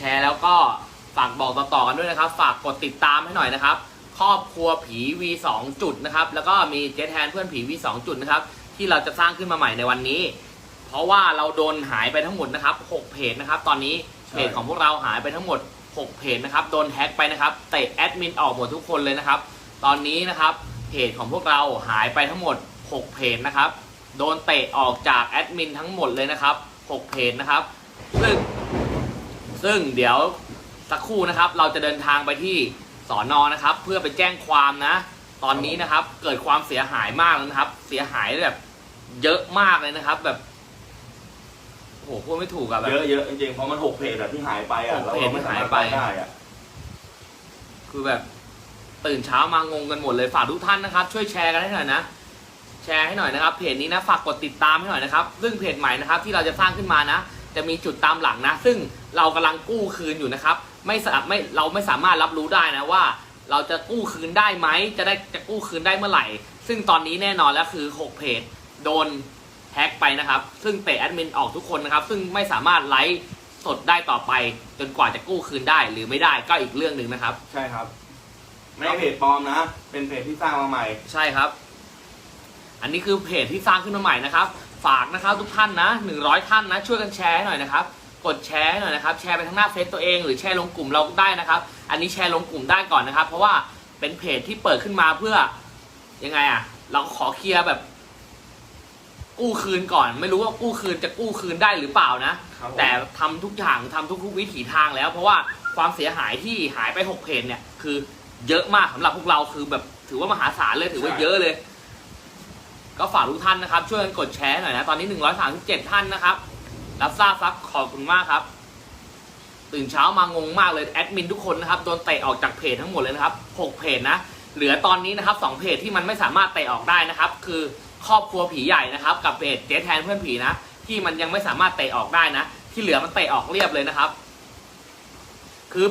แชร์แล้วก็ฝากบอกต่อๆกันด้วยนะครับ ฝากกดติดตามให้หน่อยนะครับ ครอบครัวผี V2 จุดนะครับ แล้วก็มีเจ๊แทนเพื่อนผี V2 จุดนะครับ ที่เราจะสร้างขึ้นมาใหม่ในวันนี้ เพราะว่าเราโดนหายไปทั้งหมดนะครับ6เพจนะครับ ตอนนี้เพจของพวกเราหายไปทั้งหมด6เพจนะครับ โดนแฮ็กไปนะครับ เตะแอดมินออกหมดทุกคนเลยนะครับ ตอนนี้นะครับ เพจของพวกเราหายไปทั้งหมด 6 เพจนะครับ โดนเตะออกจากแอดมินทั้งหมดเลยนะครับ 6 เพจนะครับซึ่ง ซึ่งเดี๋ยวสักครู่นะครับ เราจะเดินทางไปที่สอนอนะครับ เพื่อไปแจ้งความนะ ตอนนี้นะครับ เกิดความเสียหายมากเลยนะครับ เสียหายแบบ เยอะมากเลยนะครับ แบบโอ้โหพูดไม่ถูกอะแบบ เยอะเยอะจริงๆเพราะมันหกเพจอะที่หายไปอะหกเราเพจไม่ที่สาหายมารถไปไป ได้อะคือแบบ ตื่นเช้ามางงกันหมดเลยฝากทุกท่านนะครับ ช่วยแชร์กันให้หน่อยนะ แชร์ให้หน่อยนะครับ เพจนี้นะฝากกดติดตามให้หน่อยนะครับ ซึ่งเพจใหม่นะครับ ที่เราจะสร้างขึ้นมานะ จะมีจุดตามหลังนะ ซึ่งเรากำลังกู้คืนอยู่นะครับ ไม่สาไม่เราไม่สามารถรับรู้ได้นะว่า เราจะกู้คืนได้ไหมจะได้จะกู้คืนได้เมื่อไหร่ ซึ่งตอนนี้แน่นอนแล้วคือ 6 เพจโดนแฮ็กไปนะครับ ซึ่งเตะแอดมินออกทุกคนนะครับ ซึ่งไม่สามารถไลฟ์สดได้ต่อไป จนกว่าจะกู้คืนได้หรือไม่ได้ก็อีกเรื่องหนึ่งนะครับ ใช่ครับ ไม่ใช่เพจปลอมนะ เป็นเพจที่สร้างมาใหม่ ใช่ครับ อันนี้คือเพจที่สร้างขึ้นมาใหม่นะครับ ฝากนะครับทุกท่านนะ 100 ท่านนะ ช่วยกันแชร์ให้หน่อยนะครับ กดแชร์ให้หน่อยนะครับ แชร์ไปทั้งหน้าเฟซตัวเองหรือแชร์ลงกลุ่มเราได้นะครับ อันนี้แชร์ลงกลุ่มได้ก่อนนะครับ เพราะว่าเป็นเพจที่เปิดขึ้นมาเพื่อยังไงอะ เราขอเคลียร์แบบ กู้คืนก่อน ไม่รู้ว่ากู้คืนจะกู้คืนได้หรือเปล่านะ ครับผม แต่ทำทุกอย่างทำทุกๆวิถีทางแล้ว เพราะว่าความเสียหายที่หายไปหกเพจเนี่ย คือเยอะมากสำหรับพวกเราคือแบบถือว่ามหาศาลเลยถือว่าเยอะเลย ก็ฝากทุกท่านนะครับ ช่วยกันกดแชร์หน่อยนะ ตอนนี้ 137 ท่านนะครับ รับทราบครับขอบคุณมากครับ ตื่นเช้ามางงมากเลยแอดมินทุกคนนะครับโดนเตะออกจากเพจทั้งหมดเลยนะครับ 6 เพจนะ เหลือตอนนี้นะครับ 2 เพจที่มันไม่สามารถเตะออกได้นะครับ คือครอบครัวผีใหญ่นะครับ กับเพจเจ๊แทนเพื่อนผีนะ ที่มันยังไม่สามารถเตะออกได้นะ ที่เหลือมันเตะออกเรียบเลยนะครับ คือ